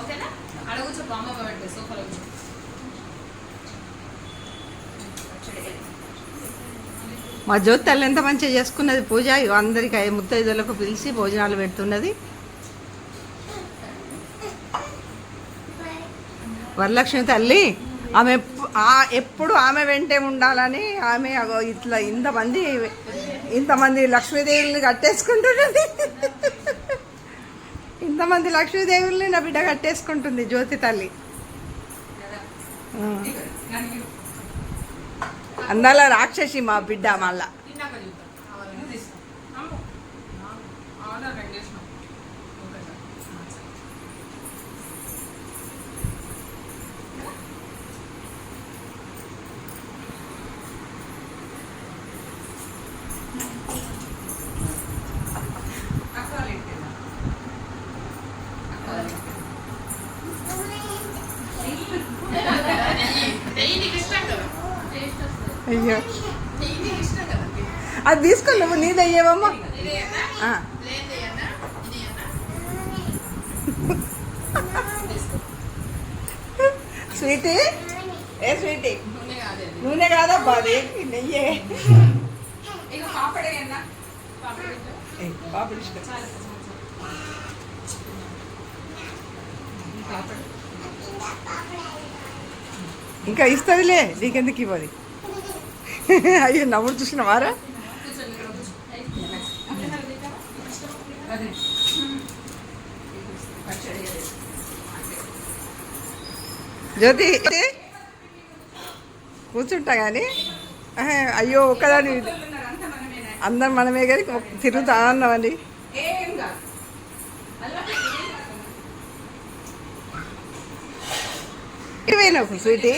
ఓకేనా? అడగచ్చు బామ్మ పెట్టే సోఫాలో మా జ్యోతి తల్లి ఎంత మంచిగా చేసుకున్నది పూజ. అందరికీ అందరికి ముత్తైదులకు పిలిచి భోజనాలు పెడుతున్నది. వరలక్ష్మి తల్లి ఆమె ఎప్పుడు ఆమె వెంటే ఉండాలని ఆమె అగో ఇట్లా ఇంతమంది ఇంతమంది లక్ష్మీదేవిని కట్టేసుకుంటున్నది. ఇంతమంది లక్ష్మీదేవుల్ని నా బిడ్డ కట్టేసుకుంటుంది జ్యోతి తల్లి. అందాల రాక్షసి మా బిడ్డ మళ్ళా తిన్నాక చూద్దాం కావాలని తీసుకో అమ్మో ఆర్డర్ రెండు చేసినాం ఓకే సార్ నెయ్యి నీకు ఇష్టం కదా అయ్యో నెయ్యి నీకు ఇష్టం కదా అది తీసుకుని నువ్వు నీదయ్యేవమ్మా స్వీటీ? ఏ స్వీటీ? నూనె కాదే అది? నెయ్యే. ఇక ఇస్తుందిలే నీకెందుకు ఇవ్వది? అయ్యో నవ్వుడు చూసిన అదే. జ్యోతి కూర్చుంటా కానీ అయ్యో ఒక్కదాని? అందరు మనమే కానీ తిరుగుతా అన్నామండి. పోయినావు స్వీటీ?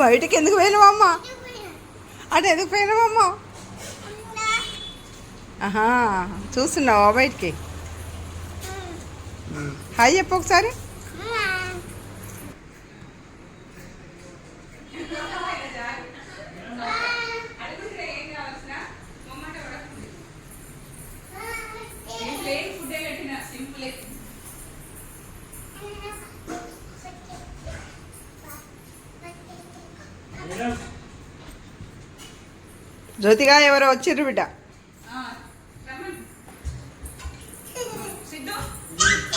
బయటికి ఎందుకు పోయినావమ్మా అటు ఎందుకు పోయినావమ్మా ఆహా చూస్తున్నావా బయటికి? హాయ్ చెప్పు ఒకసారి. జ్యోతిగా ఎవరో వచ్చిర్రు బిడ్డ. No.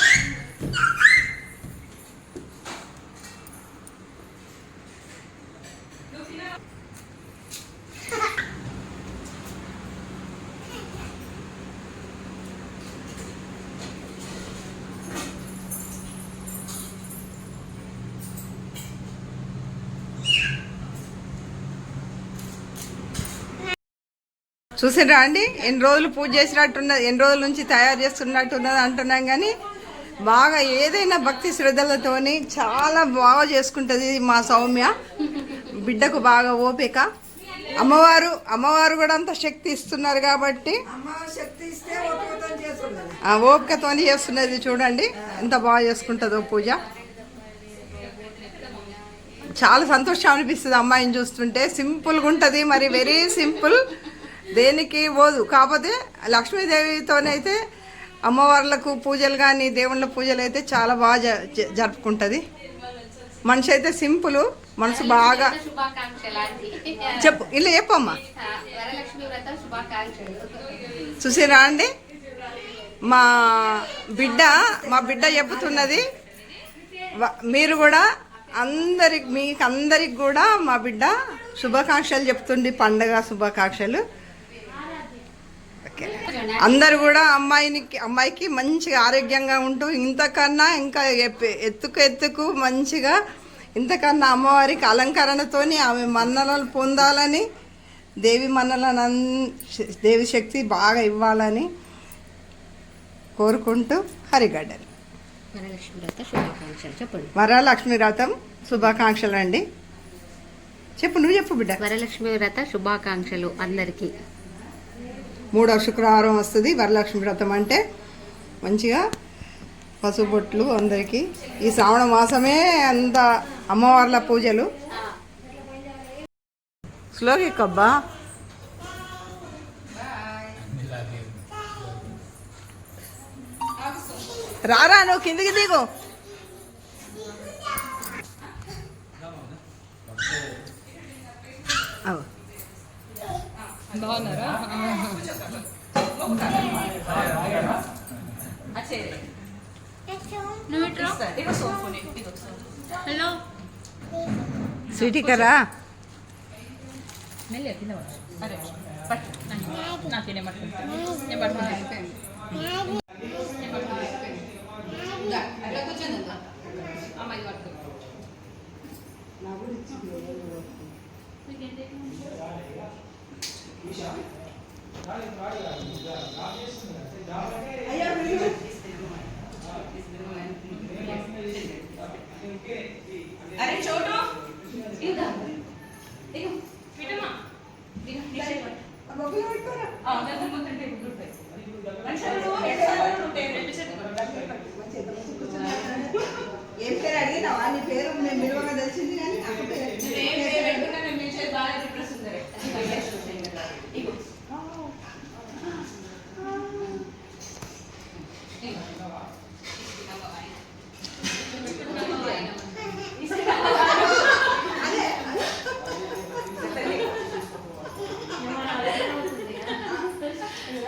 చూసిరా అండి? ఎన్ని రోజులు పూజ చేసినట్టున్నది ఎన్ని రోజుల నుంచి తయారు చేస్తున్నట్టున్నది అంటున్నాం కానీ బాగా ఏదైనా భక్తి శ్రద్ధలతోని చాలా బాగా చేసుకుంటుంది మా సౌమ్య. బిడ్డకు బాగా ఓపిక. అమ్మవారు అమ్మవారు కూడా అంత శక్తి ఇస్తున్నారు కాబట్టి ఆ ఓపికతో చేస్తున్నది చూడండి. ఎంత బాగా చేసుకుంటుందో పూజ. చాలా సంతోషం అనిపిస్తుంది అమ్మాయిని చూస్తుంటే. సింపుల్గా ఉంటుంది మరి వెరీ సింపుల్ దేనికి పోదు. కాకపోతే లక్ష్మీదేవితోనైతే అమ్మవార్లకు పూజలు కానీ దేవుళ్ళ పూజలు అయితే చాలా బాగా జరుపుకుంటుంది. మనిషి అయితే సింపుల్ మనసు బాగా చెప్పు ఇలా చెప్పమ్మా చూసిరా అండి మా బిడ్డ మా బిడ్డ చెబుతున్నది మీరు కూడా అందరికి మీకు అందరికి కూడా మా బిడ్డ శుభాకాంక్షలు చెప్తుంది పండగ శుభాకాంక్షలు. ఓకే. అందరు కూడా అమ్మాయినికి అమ్మాయికి మంచిగా ఆరోగ్యంగా ఉంటూ ఇంతకన్నా ఇంకా ఎత్తుకు ఎత్తుకు మంచిగా ఇంతకన్నా అమ్మవారికి అలంకరణతోని ఆమె మన్నలను పొందాలని దేవి మన్నలను దేవి శక్తి బాగా ఇవ్వాలని కోరుకుంటూ హరిగడ్డలు. వరలక్ష్మి వ్రతం శుభాకాంక్షలు అండి చెప్పు నువ్వు చెప్పు బిడ్డ. వరలక్ష్మి వ్రత శుభాకాంక్షలు అందరికీ. మూడో శుక్రవారం వస్తుంది వరలక్ష్మి వ్రతం అంటే మంచిగా పసుపొట్లు అందరికీ. ఈ శ్రావణ మాసమే అంత అమ్మవార్ల పూజలు. స్లోగా రారా నువ్వు కిందికి దిగు. బాగున్నారా? హలో. స్వీటీ కింద అమ్మాయి అరే చోటు. ఇదా. ఆ, నేను రెండు చేతులు ఏం పేరు అడిగినావా? నీ పేరు మేము విలువగా తెలిసింది కానీ అప్పుడు పేరు- నేను ఏం పేరు పెట్టుకున్నా నేను మీ చేతి బాగా రిప్రెస్ ఉంది రే. ఇగో తీసుకో అదే ఈ విధం అది. ఇట్లా, ఇట్లా.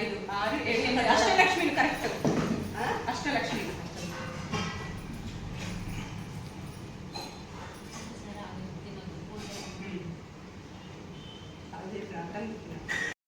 ఐదు ఆరు ఏడు ఎనిమిది. అష్టలక్ష్మిని కరెక్ట్.